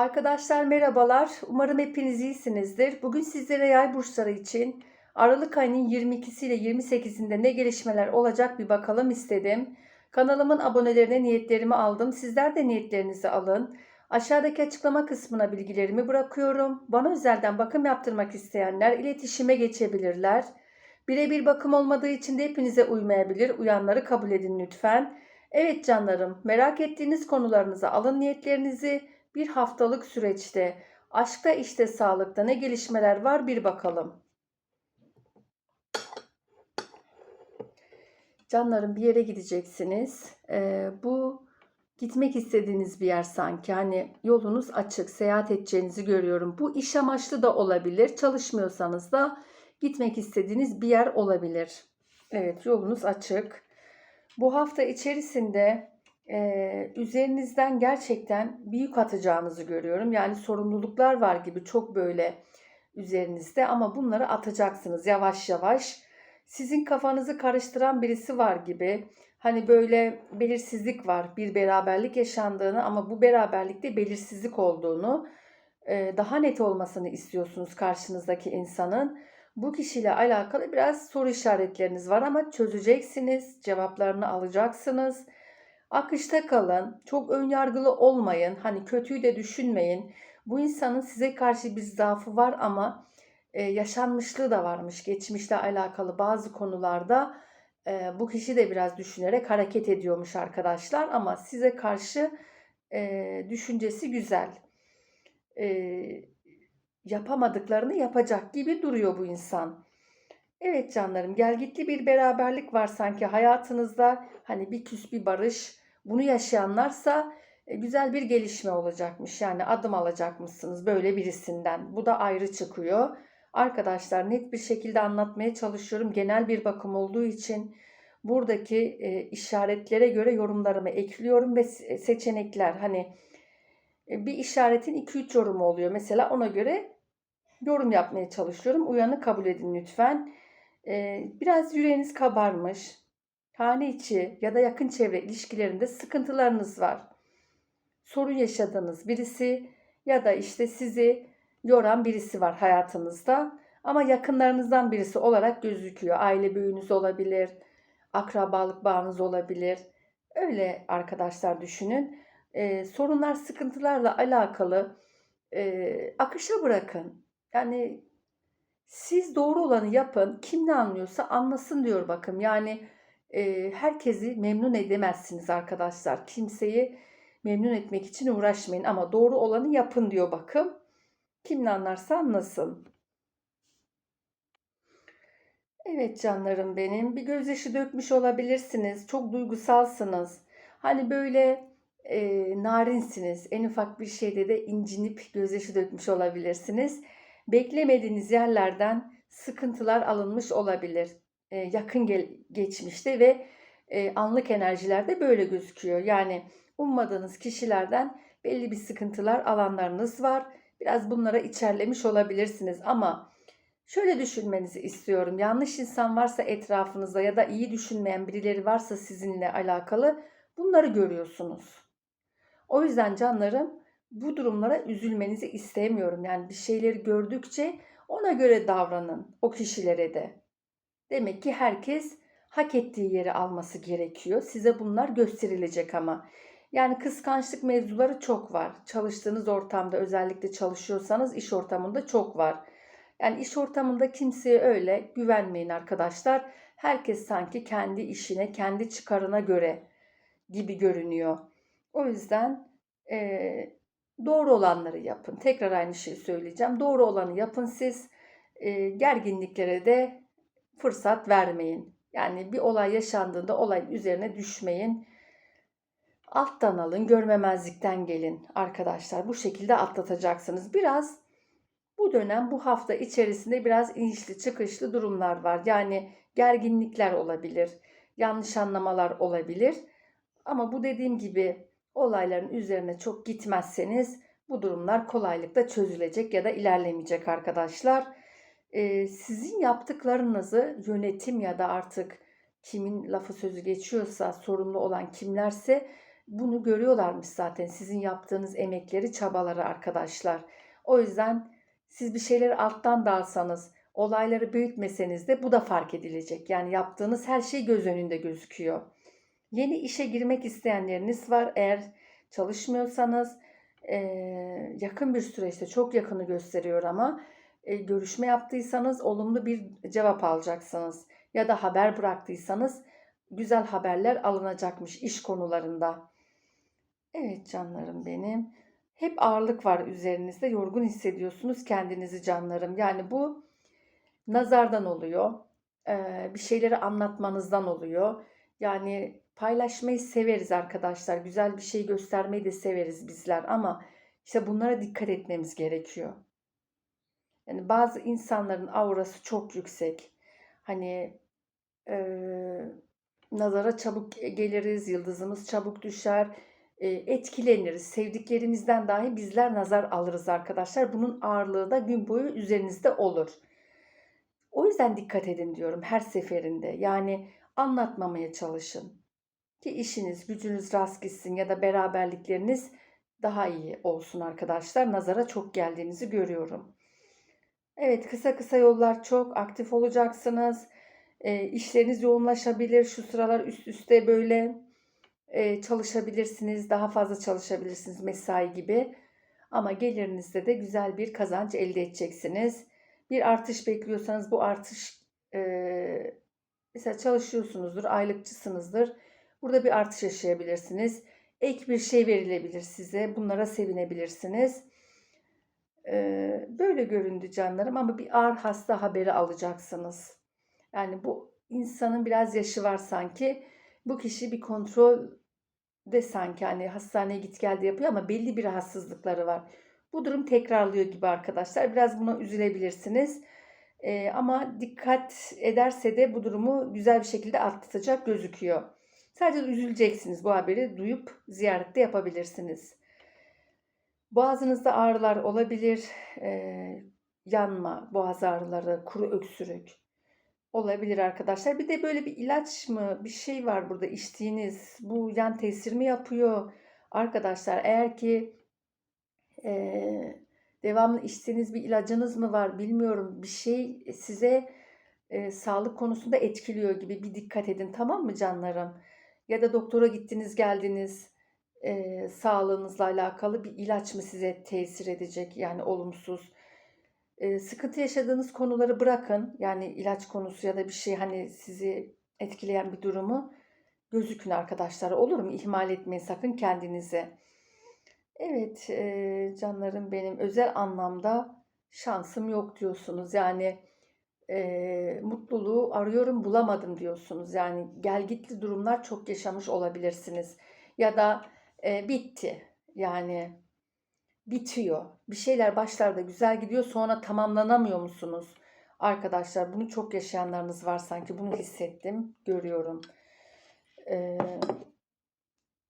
Arkadaşlar merhabalar. Umarım hepiniz iyisinizdir. Bugün sizlere yay burçları için Aralık ayının 22'si ile 28'inde ne gelişmeler olacak bir bakalım istedim. Kanalımın abonelerine niyetlerimi aldım. Sizler de niyetlerinizi alın. Aşağıdaki açıklama kısmına bilgilerimi bırakıyorum. Bana özelden bakım yaptırmak isteyenler iletişime geçebilirler. Birebir bakım olmadığı için de hepinize uymayabilir. Uyanları kabul edin lütfen. Evet canlarım, merak ettiğiniz konularınızı alın niyetlerinizi bir haftalık süreçte aşkta işte sağlıkta ne gelişmeler var bir bakalım. Canlarım bir yere gideceksiniz. Ee, bu gitmek istediğiniz bir yer sanki. Hani yolunuz açık, seyahat edeceğinizi görüyorum. Bu iş amaçlı da olabilir. Çalışmıyorsanız da gitmek istediğiniz bir yer olabilir. Evet yolunuz açık. Bu hafta içerisinde e, üzerinizden gerçekten büyük atacağınızı görüyorum. Yani sorumluluklar var gibi çok böyle üzerinizde ama bunları atacaksınız yavaş yavaş. Sizin kafanızı karıştıran birisi var gibi. Hani böyle belirsizlik var. Bir beraberlik yaşandığını ama bu beraberlikte belirsizlik olduğunu daha net olmasını istiyorsunuz karşınızdaki insanın. Bu kişiyle alakalı biraz soru işaretleriniz var ama çözeceksiniz, cevaplarını alacaksınız. Akışta kalın, çok önyargılı olmayın, hani kötüyü de düşünmeyin. Bu insanın size karşı bir zaafı var ama e, yaşanmışlığı da varmış. Geçmişle alakalı bazı konularda e, bu kişi de biraz düşünerek hareket ediyormuş arkadaşlar ama size karşı e, düşüncesi güzel. E, yapamadıklarını yapacak gibi duruyor bu insan. Evet canlarım gelgitli bir beraberlik var sanki hayatınızda. Hani bir küs bir barış. Bunu yaşayanlarsa e, güzel bir gelişme olacakmış. Yani adım alacakmışsınız böyle birisinden. Bu da ayrı çıkıyor. Arkadaşlar net bir şekilde anlatmaya çalışıyorum. Genel bir bakım olduğu için buradaki e, işaretlere göre yorumlarımı ekliyorum ve seçenekler hani e, bir işaretin 2-3 yorumu oluyor. Mesela ona göre yorum yapmaya çalışıyorum. Uyanı kabul edin lütfen. Biraz yüreğiniz kabarmış. Hane içi ya da yakın çevre ilişkilerinde sıkıntılarınız var. Sorun yaşadığınız birisi ya da işte sizi yoran birisi var hayatınızda. Ama yakınlarınızdan birisi olarak gözüküyor. Aile büyüğünüz olabilir, akrabalık bağınız olabilir. Öyle arkadaşlar düşünün. Ee, sorunlar, sıkıntılarla alakalı e, akışa bırakın. Yani siz doğru olanı yapın. Kim ne anlıyorsa anlasın diyor bakın. Yani herkesi memnun edemezsiniz arkadaşlar. Kimseyi memnun etmek için uğraşmayın ama doğru olanı yapın diyor bakın. Kim ne anlarsa anlasın. Evet canlarım benim. Bir gözyaşı dökmüş olabilirsiniz. Çok duygusalsınız. Hani böyle e, narinsiniz. En ufak bir şeyde de incinip gözyaşı dökmüş olabilirsiniz. Beklemediğiniz yerlerden sıkıntılar alınmış olabilir. E, yakın gel- geçmişte ve e, anlık enerjilerde böyle gözüküyor. Yani ummadığınız kişilerden belli bir sıkıntılar alanlarınız var. Biraz bunlara içerlemiş olabilirsiniz ama şöyle düşünmenizi istiyorum. Yanlış insan varsa etrafınızda ya da iyi düşünmeyen birileri varsa sizinle alakalı bunları görüyorsunuz. O yüzden canlarım bu durumlara üzülmenizi istemiyorum. Yani bir şeyleri gördükçe ona göre davranın o kişilere de. Demek ki herkes hak ettiği yeri alması gerekiyor. Size bunlar gösterilecek ama. Yani kıskançlık mevzuları çok var. Çalıştığınız ortamda özellikle çalışıyorsanız iş ortamında çok var. Yani iş ortamında kimseye öyle güvenmeyin arkadaşlar. Herkes sanki kendi işine, kendi çıkarına göre gibi görünüyor. O yüzden e, doğru olanları yapın. Tekrar aynı şeyi söyleyeceğim. Doğru olanı yapın siz. E, gerginliklere de fırsat vermeyin. Yani bir olay yaşandığında olayın üzerine düşmeyin. Alttan alın, görmemezlikten gelin arkadaşlar. Bu şekilde atlatacaksınız. Biraz bu dönem bu hafta içerisinde biraz inişli çıkışlı durumlar var. Yani gerginlikler olabilir, yanlış anlamalar olabilir. Ama bu dediğim gibi olayların üzerine çok gitmezseniz bu durumlar kolaylıkla çözülecek ya da ilerlemeyecek arkadaşlar. Sizin yaptıklarınızı yönetim ya da artık kimin lafı sözü geçiyorsa sorumlu olan kimlerse bunu görüyorlarmış zaten sizin yaptığınız emekleri, çabaları arkadaşlar. O yüzden siz bir şeyleri alttan da alsanız, olayları büyütmeseniz de bu da fark edilecek. Yani yaptığınız her şey göz önünde gözüküyor. Yeni işe girmek isteyenleriniz var. Eğer çalışmıyorsanız yakın bir süreçte çok yakını gösteriyor ama görüşme yaptıysanız olumlu bir cevap alacaksınız. Ya da haber bıraktıysanız güzel haberler alınacakmış iş konularında. Evet canlarım benim. Hep ağırlık var üzerinizde. Yorgun hissediyorsunuz kendinizi canlarım. Yani bu nazardan oluyor. Ee, bir şeyleri anlatmanızdan oluyor. Yani paylaşmayı severiz arkadaşlar. Güzel bir şey göstermeyi de severiz bizler ama işte bunlara dikkat etmemiz gerekiyor. Yani bazı insanların aurası çok yüksek. Hani eee, nazara çabuk geliriz, yıldızımız çabuk düşer, eee, etkileniriz. Sevdiklerimizden dahi bizler nazar alırız arkadaşlar. Bunun ağırlığı da gün boyu üzerinizde olur. O yüzden dikkat edin diyorum her seferinde. Yani anlatmamaya çalışın. Ki işiniz, gücünüz rast gitsin ya da beraberlikleriniz daha iyi olsun arkadaşlar. Nazara çok geldiğinizi görüyorum. Evet, kısa kısa yollar çok aktif olacaksınız. E, işleriniz yoğunlaşabilir. Şu sıralar üst üste böyle e, çalışabilirsiniz. Daha fazla çalışabilirsiniz mesai gibi. Ama gelirinizde de güzel bir kazanç elde edeceksiniz. Bir artış bekliyorsanız bu artış e, mesela çalışıyorsunuzdur, aylıkçısınızdır. Burada bir artış yaşayabilirsiniz. Ek bir şey verilebilir size. Bunlara sevinebilirsiniz. Böyle göründü canlarım ama bir ağır hasta haberi alacaksınız. Yani bu insanın biraz yaşı var sanki. Bu kişi bir kontrol de sanki hani hastaneye git gel de yapıyor ama belli bir rahatsızlıkları var. Bu durum tekrarlıyor gibi arkadaşlar. Biraz buna üzülebilirsiniz. Ee, ama dikkat ederse de bu durumu güzel bir şekilde atlatacak gözüküyor. Sadece üzüleceksiniz bu haberi duyup ziyarette yapabilirsiniz. Boğazınızda ağrılar olabilir. Ee, yanma, boğaz ağrıları, kuru öksürük olabilir arkadaşlar. Bir de böyle bir ilaç mı bir şey var burada içtiğiniz. Bu yan tesir mi yapıyor? Arkadaşlar eğer ki e, devamlı içtiğiniz bir ilacınız mı var bilmiyorum. Bir şey size e, sağlık konusunda etkiliyor gibi bir dikkat edin tamam mı canlarım? Ya da doktora gittiniz geldiniz e, sağlığınızla alakalı bir ilaç mı size tesir edecek yani olumsuz. E, sıkıntı yaşadığınız konuları bırakın yani ilaç konusu ya da bir şey hani sizi etkileyen bir durumu gözükün arkadaşlar olur mu? İhmal etmeyin sakın kendinizi. Evet e, canlarım benim özel anlamda şansım yok diyorsunuz yani e, mutluluğu arıyorum bulamadım diyorsunuz yani gelgitli durumlar çok yaşamış olabilirsiniz ya da e, bitti. Yani bitiyor. Bir şeyler başlarda güzel gidiyor sonra tamamlanamıyor musunuz? Arkadaşlar bunu çok yaşayanlarınız var sanki. Bunu hissettim, görüyorum. Ee,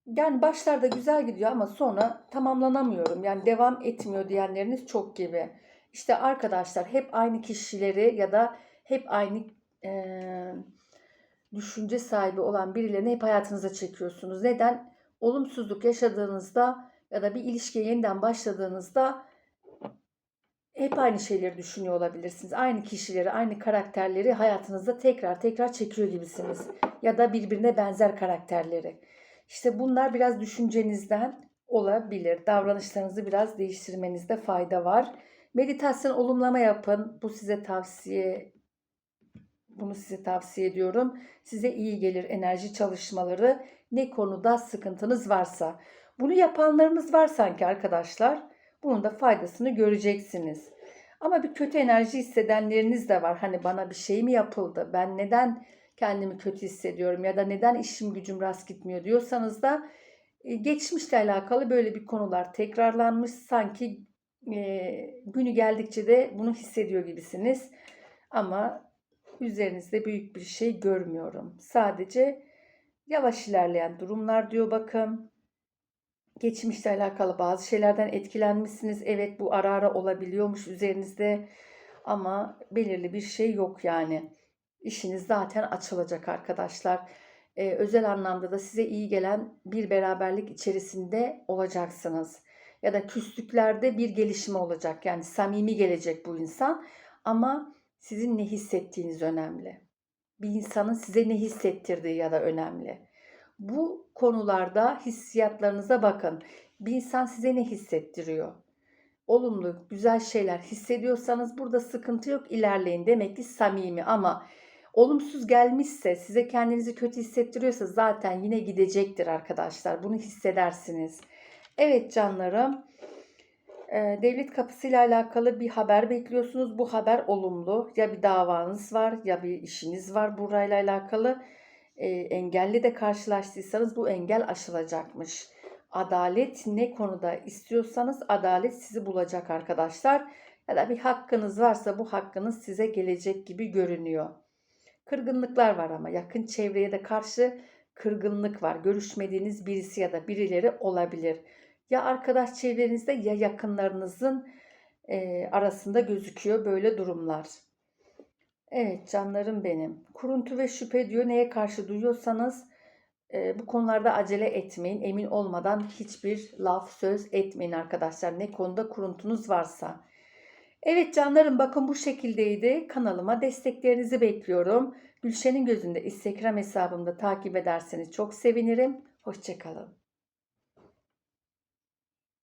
yani başlarda güzel gidiyor ama sonra tamamlanamıyorum. Yani devam etmiyor diyenleriniz çok gibi. İşte arkadaşlar hep aynı kişileri ya da hep aynı e, düşünce sahibi olan birilerini hep hayatınıza çekiyorsunuz. Neden? Olumsuzluk yaşadığınızda ya da bir ilişkiye yeniden başladığınızda hep aynı şeyleri düşünüyor olabilirsiniz. Aynı kişileri, aynı karakterleri hayatınızda tekrar tekrar çekiyor gibisiniz. Ya da birbirine benzer karakterleri. İşte bunlar biraz düşüncenizden olabilir. Davranışlarınızı biraz değiştirmenizde fayda var. Meditasyon olumlama yapın. Bu size tavsiye bunu size tavsiye ediyorum. Size iyi gelir enerji çalışmaları ne konuda sıkıntınız varsa. Bunu yapanlarınız var sanki arkadaşlar. Bunun da faydasını göreceksiniz. Ama bir kötü enerji hissedenleriniz de var. Hani bana bir şey mi yapıldı? Ben neden kendimi kötü hissediyorum ya da neden işim gücüm rast gitmiyor diyorsanız da e, geçmişle alakalı böyle bir konular tekrarlanmış. Sanki e, günü geldikçe de bunu hissediyor gibisiniz. Ama üzerinizde büyük bir şey görmüyorum. Sadece Yavaş ilerleyen durumlar diyor bakın. Geçmişle alakalı bazı şeylerden etkilenmişsiniz. Evet bu ara ara olabiliyormuş üzerinizde ama belirli bir şey yok yani. İşiniz zaten açılacak arkadaşlar. Ee, özel anlamda da size iyi gelen bir beraberlik içerisinde olacaksınız. Ya da küslüklerde bir gelişme olacak. Yani samimi gelecek bu insan. Ama sizin ne hissettiğiniz önemli. Bir insanın size ne hissettirdiği ya da önemli. Bu konularda hissiyatlarınıza bakın. Bir insan size ne hissettiriyor? Olumlu, güzel şeyler hissediyorsanız burada sıkıntı yok. ilerleyin. Demek ki samimi ama olumsuz gelmişse, size kendinizi kötü hissettiriyorsa zaten yine gidecektir arkadaşlar. Bunu hissedersiniz. Evet canlarım. E, Devlet kapısıyla alakalı bir haber bekliyorsunuz. Bu haber olumlu. Ya bir davanız var ya bir işiniz var burayla alakalı. E, engelli de karşılaştıysanız bu engel aşılacakmış. Adalet ne konuda istiyorsanız adalet sizi bulacak arkadaşlar. Ya da bir hakkınız varsa bu hakkınız size gelecek gibi görünüyor. Kırgınlıklar var ama yakın çevreye de karşı kırgınlık var. Görüşmediğiniz birisi ya da birileri olabilir. Ya arkadaş çevrenizde ya yakınlarınızın e, arasında gözüküyor böyle durumlar. Evet canlarım benim. Kuruntu ve şüphe diyor neye karşı duyuyorsanız e, bu konularda acele etmeyin. Emin olmadan hiçbir laf söz etmeyin arkadaşlar. Ne konuda kuruntunuz varsa. Evet canlarım bakın bu şekildeydi. Kanalıma desteklerinizi bekliyorum. Gülşen'in gözünde Instagram hesabımda takip ederseniz çok sevinirim. Hoşçakalın.